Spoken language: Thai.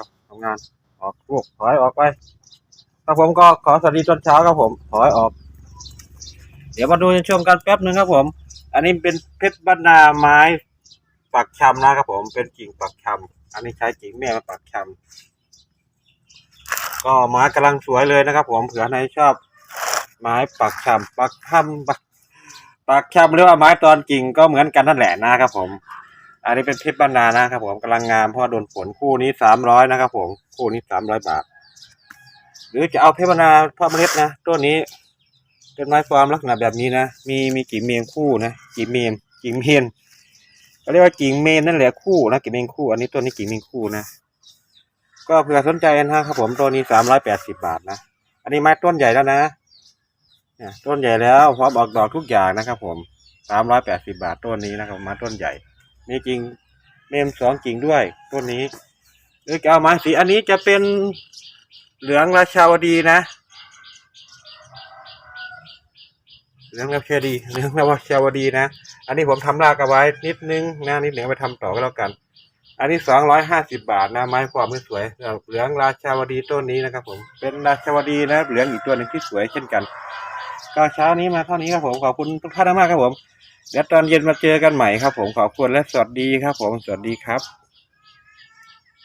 ครับทำงานออกลูกถอยออกไปครับผมก็ขอสวัสดีตอนเช้าครับผม ถอยออก เดี๋ยวมาดูช่วงกันแป๊บหนึ่งครับผม อันนี้เป็นเพชรบรรณาไม้ปักชำนะครับผมเป็นกิ่งปักชำอันนี้ใช้กิ่งแม่มาปักชำก็ไม้กำลังสวยเลยนะครับ ผมเผื่อใครชอบ ไม้ปักชำปักชำปักปักชำหรือว่าไม้ตอนกิ่งก็เหมือนกันนั่นแหละนะครับผม อันนี้เป็นเพชรบรรณานะครับผมกำลังงามเพราะว่าโดนฝนคู่นี้สามร้อยนะครับผมคู่นี้สามร้อยบาท หรือจะเอาเพชรบรรณาพ่อเมล็ดนะต้นนี้เป็นไม้ฟอร์มลักษณะแบบนี้นะมีมีกิ่เมนคู่นะกิ่เมนกิ่เมนเขาเรียกว่ากิ่งเมนนั่นแหละคู่นะกิ่งเมนคู่ อันนี้ต้นนี้กิ่งเมนคู่นะก็เผื่อสนใจนะครับผมต้นนี้สามร้อยแปดสิบาทนะอันนี้ไม้ต้นใหญ่แล้วนะเนี่ยต้นใหญ่แล้วพร้อมออกดอกทุกอย่างนะครับผมสามร้อยแปดสิบาทต้นนี้นะครับม้ต้นใหญ่ มีกิ่งเมมสองกิ่งด้วยต้นนี้หรือจะเอาไม้สีอันนี้จะเป็นเหลืองราชาวดีนะ เหลืองราชาวดีเหลืองราชาวดีนะ อันนี้ผมทำรากเอาไว้นิดนึงนะนิดหนึ่งไปทำต่อก็แล้วกัน อันนี้สองร้อยห้าสิบาทนะไม้ความไม่สวยเหลืองราชาวดีต้นนี้นะครับ ผมเป็นราชาวดีนะเหลืองอีกตัวหนึ่งที่สวยเช่นกัน ก็เช้านี้มาเท่านี้ครับผมขอบคุณทุกท่านมากครับผม เดี๋ยวตอนเย็นมาเจอกันใหม่ครับผมขอบคุณและสวัสดีครับผมสวัสดีครับ